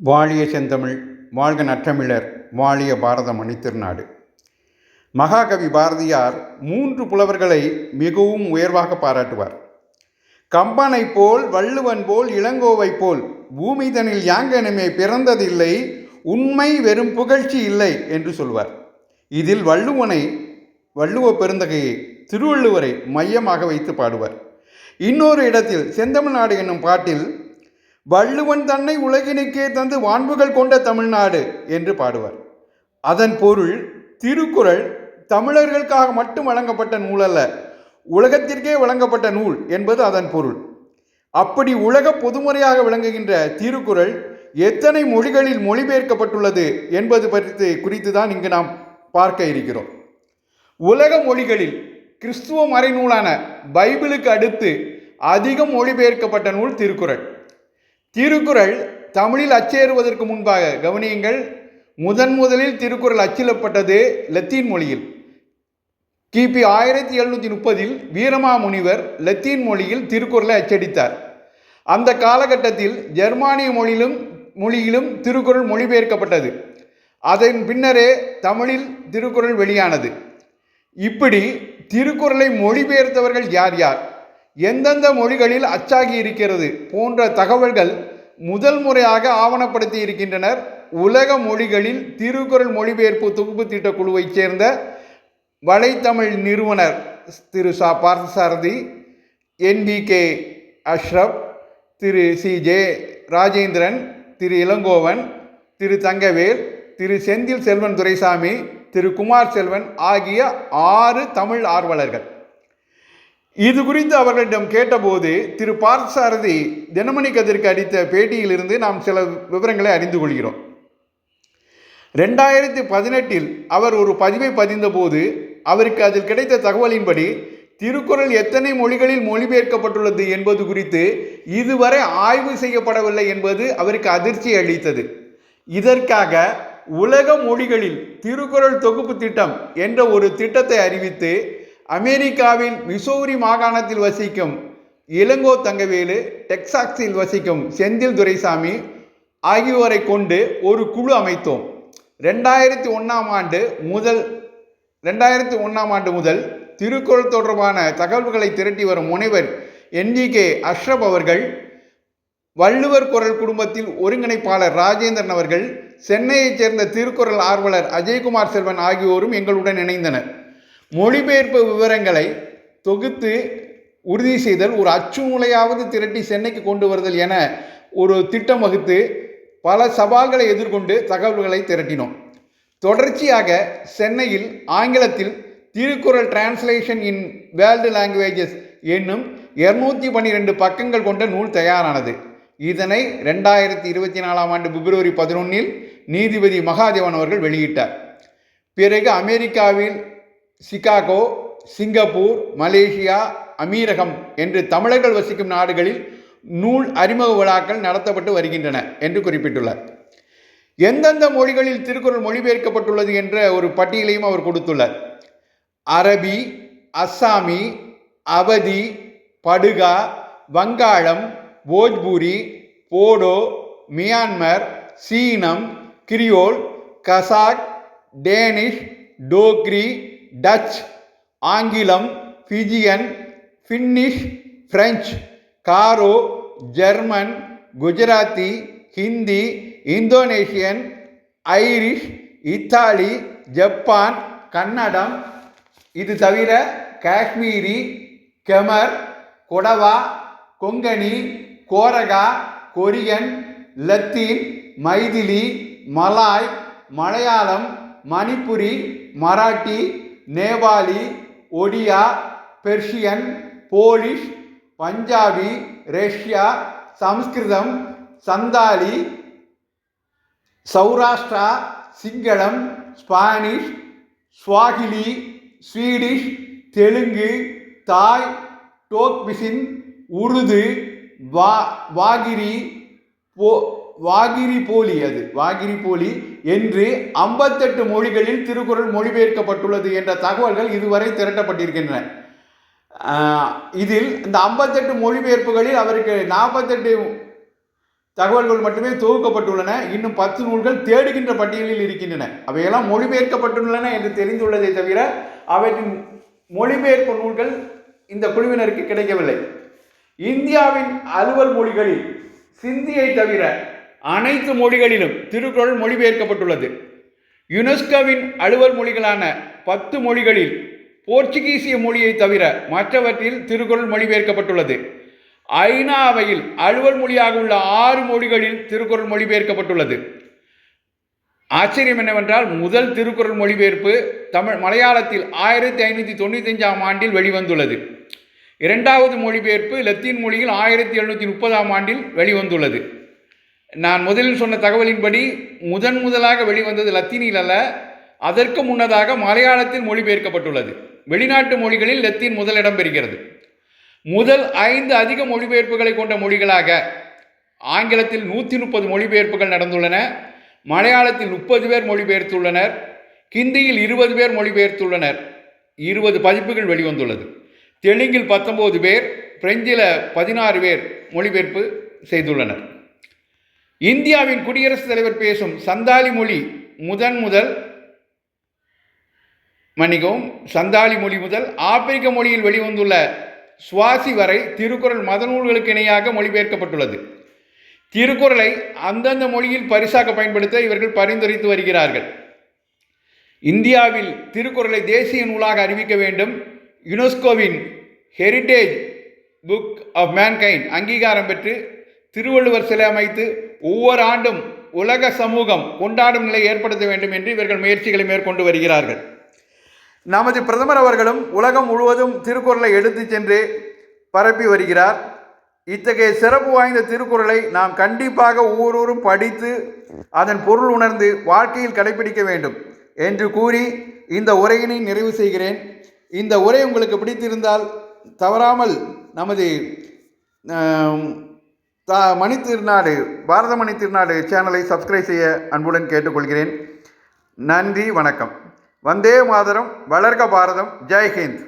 வாழிய செந்தமிழ் வாழ்க நற்றமிழர் வாழிய பாரத மணித்திருநாடு மகாகவி பாரதியார் மூன்று புலவர்களை மிகவும் உயர்வாக பாராட்டுவார். கம்பனைப் போல் வள்ளுவன் போல் இளங்கோவைப் போல் பூமிதனில் யாங்கனுமே பிறந்ததில்லை உண்மை வெறும் புகழ்ச்சி இல்லை என்று சொல்வார். இதில் வள்ளுவனை வள்ளுவ பெருந்தகையை திருவள்ளுவரை மையமாக வைத்து பாடுவார். இன்னொரு இடத்தில் செந்தமிழ்நாடு என்னும் பாட்டில் வள்ளுவன் தன்னை உலகினுக்கே தந்து வான்புகள் கொண்ட தமிழ்நாடு என்று பாடுவார். அதன் பொருள் திருக்குறள் தமிழர்களுக்காக மட்டும் வழங்கப்பட்ட நூல் அல்ல உலகத்திற்கே வழங்கப்பட்ட நூல் என்பது அதன் பொருள். அப்படி உலக பொதுமுறையாக விளங்குகின்ற திருக்குறள் எத்தனை மொழிகளில் மொழிபெயர்க்கப்பட்டுள்ளது என்பது பற்றி குறித்து தான் இங்கு நாம் பார்க்க இருக்கிறோம். உலக மொழிகளில் கிறிஸ்துவ மறைநூலான பைபிளுக்கு அடுத்து அதிகம் மொழிபெயர்க்கப்பட்ட நூல் திருக்குறள். திருக்குறள் தமிழில் அச்சேறுவதற்கு முன்பாக கவனியுங்கள். முதன் முதலில் திருக்குறள் அச்சிடப்பட்டது லத்தீன் மொழியில். கிபி ஆயிரத்தி எழுநூற்றி முப்பதில் வீரமாமுனிவர் லத்தீன் மொழியில் திருக்குறளை அச்சடித்தார். அந்த காலகட்டத்தில் ஜெர்மானிய மொழியிலும் மொழியிலும் திருக்குறள் மொழிபெயர்க்கப்பட்டது. அதன் பின்னரே தமிழில் திருக்குறள் வெளியானது. இப்படி திருக்குறளை மொழிபெயர்த்தவர்கள் யார் யார்? எந்தெந்த மொழிகளில் அச்சாகி இருக்கிறது போன்ற தகவல்கள் முதல் முறையாக ஆவணப்படுத்தி இருக்கின்றனர். உலக மொழிகளில் திருக்குறள் மொழிபெயர்ப்பு தொகுப்பு திட்ட குழுவைச் சேர்ந்த வலைத்தமிழ் நிறுவனர் Thiru Sa Parthasarathy NPK Ashraf Thiru C J Rajendran Thiru Elangovan Thiru Thangavel Thiru Senthil Selvan Duraisamy Thiru Kumar Selvan ஆகிய ஆறு தமிழ் ஆர்வலர்கள். இது குறித்து அவர்களிடம் கேட்டபோது திரு பார்த்தசாரதி தினமணி கதிர்க்கு அடித்த பேட்டியிலிருந்து நாம் சில விவரங்களை அறிந்து கொள்கிறோம். ரெண்டாயிரத்தி பதினெட்டில் அவர் ஒரு பதிவை பதிந்தபோது அவருக்கு அதில் கிடைத்த தகவலின்படி திருக்குறள் எத்தனை மொழிகளில் மொழிபெயர்க்கப்பட்டுள்ளது என்பது குறித்து இதுவரை ஆய்வு செய்யப்படவில்லை என்பது அவருக்கு அதிர்ச்சி அளித்தது. இதற்காக உலக மொழிகளில் திருக்குறள் தொகுப்பு திட்டம் என்ற ஒரு திட்டத்தை அறிவித்து அமெரிக்காவில் மிசோரி மாகாணத்தில் வசிக்கும் இளங்கோ தங்கவேலு டெக்சாக்ஸில் வசிக்கும் செந்தில் துரைசாமி ஆகியோரை கொண்டு ஒரு குழு அமைத்தோம். ரெண்டாயிரத்தி ஒன்றாம் ஆண்டு முதல் ரெண்டாயிரத்தி ஒன்றாம் ஆண்டு முதல் திருக்குறள் தொடர்பான தகவல்களை திரட்டி வரும் முனைவர் என்ஜிகே அஷ்ரப் அவர்கள் வள்ளுவர் குரல் குடும்பத்தில் ஒருங்கிணைப்பாளர் ராஜேந்திரன் அவர்கள் சென்னையைச் சேர்ந்த திருக்குறள் ஆர்வலர் அஜய்குமார் செல்வன் ஆகியோரும் எங்களுடன் இணைந்தனர். மொழிபெயர்ப்பு விவரங்களை தொகுத்து உறுதி செய்தல் ஒரு அச்சுமூலையாவது திரட்டி சென்னைக்கு கொண்டு வருதல் என ஒரு திட்டம் வகுத்து பல சவால்களை எதிர்கொண்டு தகவல்களை திரட்டினோம். தொடர்ச்சியாக சென்னையில் ஆங்கிலத்தில் Thirukkural translation in world languages என்னும் இருநூத்தி பன்னிரெண்டு பக்கங்கள் கொண்ட நூல் தயாரானது. இதனை ரெண்டாயிரத்தி இருபத்தி நாலாம் ஆண்டு பிப்ரவரி பதினொன்னில் நீதிபதி மகாதேவன் அவர்கள் வெளியிட்டார். பிறகு அமெரிக்காவில் சிகாகோ சிங்கப்பூர் மலேசியா அமீரகம் என்று தமிழர்கள் வசிக்கும் நாடுகளில் நூல் அறிமுக விழாக்கள் நடத்தப்பட்டு வருகின்றன என்று குறிப்பிட்டுள்ளார். எந்தெந்த மொழிகளில் திருக்குறள் மொழிபெயர்க்கப்பட்டுள்ளது என்ற ஒரு பட்டியலையும் அவர் கொடுத்துள்ளார். அரபி Assami Awadhi Baduga Vangalam Bhojpuri Bodo Myanmar சீனம் Creole Kazakh Danish Dogri Dutch ஆங்கிலம் Fijian Finnish French Garo German Gujarati Hindi Indonesian Irish Italy Japan Kannadam. இது தவிர Kashmiri Khmer Kodava Konkani Koraga Korean Latin Maithili Malay Malayalam Manipuri Marathi Nepali Odia Persian Polish Punjabi Russia Samskritam Santali Saurashtra Singalam Spanish Swahili Swedish Telugu Thai Tok Pisin Urdu வா வாகிரி போ வாகிரி போலி அது. வாகிரி போலி என்று ஐம்பத்தெட்டு மொழிகளில் திருக்குறள் மொழிபெயர்க்கப்பட்டுள்ளது என்ற தகவல்கள் இதுவரை திரட்டப்பட்டிருக்கின்றன. இதில் இந்த ஐம்பத்தெட்டு மொழிபெயர்ப்புகளில் அவருக்கு நாற்பத்தெட்டு தகவல்கள் மட்டுமே தொகுக்கப்பட்டுள்ளன. இன்னும் பத்து நூல்கள் தேடுகின்ற பட்டியலில் இருக்கின்றன. அவையெல்லாம் மொழிபெயர்க்கப்பட்டுள்ளன என்று தெரிந்துள்ளதை தவிர அவற்றின் மொழிபெயர்ப்பு நூல்கள் இந்த குழுவினருக்கு கிடைக்கவில்லை. இந்தியாவின் அலுவல் மொழிகளில் சிந்தியை தவிர அனைத்து மொழிகளிலும் திருக்குறள் மொழிபெயர்க்கப்பட்டுள்ளது. யுனெஸ்கோவின் அலுவல் மொழிகளான பத்து மொழிகளில் போர்ச்சுகீசிய மொழியை தவிர மற்றவற்றில் திருக்குறள் மொழிபெயர்க்கப்பட்டுள்ளது. ஐநா அவையில் அலுவல் மொழியாக உள்ள ஆறு மொழிகளில் திருக்குறள் மொழிபெயர்க்கப்பட்டுள்ளது. ஆச்சரியம் என்னவென்றால் முதல் திருக்குறள் மொழிபெயர்ப்பு தமிழ் மலையாளத்தில் ஆயிரத்தி ஐநூற்றி தொண்ணூத்தஞ்சாம் ஆண்டில் வெளிவந்துள்ளது. இரண்டாவது மொழிபெயர்ப்பு லத்தீன் மொழியில் ஆயிரத்தி எழுநூற்றி முப்பதாம் ஆண்டில் வெளிவந்துள்ளது. நான் முதலில் சொன்ன தகவலின்படி முதன் முதலாக வெளிவந்தது லத்தீனில் அல்ல அதற்கு முன்னதாக மலையாளத்தில் மொழிபெயர்க்கப்பட்டுள்ளது. வெளிநாட்டு மொழிகளில் லத்தீன் முதலிடம் பெறுகிறது. முதல் ஐந்து அதிக மொழிபெயர்ப்புகளை கொண்ட மொழிகளாக ஆங்கிலத்தில் நூற்றி முப்பது மொழிபெயர்ப்புகள் நடந்துள்ளன மலையாளத்தில் முப்பது பேர் மொழிபெயர்த்துள்ளனர் ஹிந்தியில் இருபது பேர் மொழிபெயர்த்துள்ளனர். இருபது பதிப்புகள் வெளிவந்துள்ளது. தெலுங்கில் பத்தொம்போது பேர் பிரெஞ்சில் பதினாறு பேர் மொழிபெயர்ப்பு செய்துள்ளனர். இந்தியாவின் குடியரசுத் தலைவர் பேசும் சந்தாலி மொழி முதன் முதல் மன்னிக்கவும் சந்தாலி மொழி முதல் ஆப்பிரிக்க மொழியில் வெளிவந்துள்ள சுவாசி வரை திருக்குறள் மதநூல்களுக்கு இணையாக மொழிபெயர்க்கப்பட்டுள்ளது. திருக்குறளை அந்தந்த மொழியில் பரிசாக பயன்படுத்த இவர்கள் பரிந்துரைத்து வருகிறார்கள். இந்தியாவில் திருக்குறளை தேசிய நூலாக அறிவிக்க வேண்டும். யுனெஸ்கோவின் ஹெரிட்டேஜ் புக் ஆஃப் மேன்கைண்ட் அங்கீகாரம் பெற்று திருவள்ளுவர் சிலை அமைத்து ஒவ்வொரு ஆண்டும் உலக சமூகம் கொண்டாடும் நிலை ஏற்படுத்த வேண்டும் என்று இவர்கள் முயற்சிகளை மேற்கொண்டு வருகிறார்கள். நமது பிரதமர் அவர்களும் உலகம் முழுவதும் திருக்குறளை எடுத்துச் சென்று பரப்பி வருகிறார். இத்தகைய சிறப்பு வாய்ந்த திருக்குறளை நாம் கண்டிப்பாக ஒவ்வொருவரும் படித்து அதன் பொருள் உணர்ந்து வாழ்க்கையில் கடைபிடிக்க வேண்டும் என்று கூறி இந்த உரையினை நிறைவு செய்கிறேன். இந்த உரை உங்களுக்கு பிடித்திருந்தால் தவறாமல் நமது தா மணி திருநாடு பாரத மணி திருநாடு சேனலை சப்ஸ்கிரைப் செய்ய அன்புடன் கேட்டுக்கொள்கிறேன். நன்றி வணக்கம். வந்தே மாதரம் வளர்க பாரதம் ஜெய்ஹிந்த்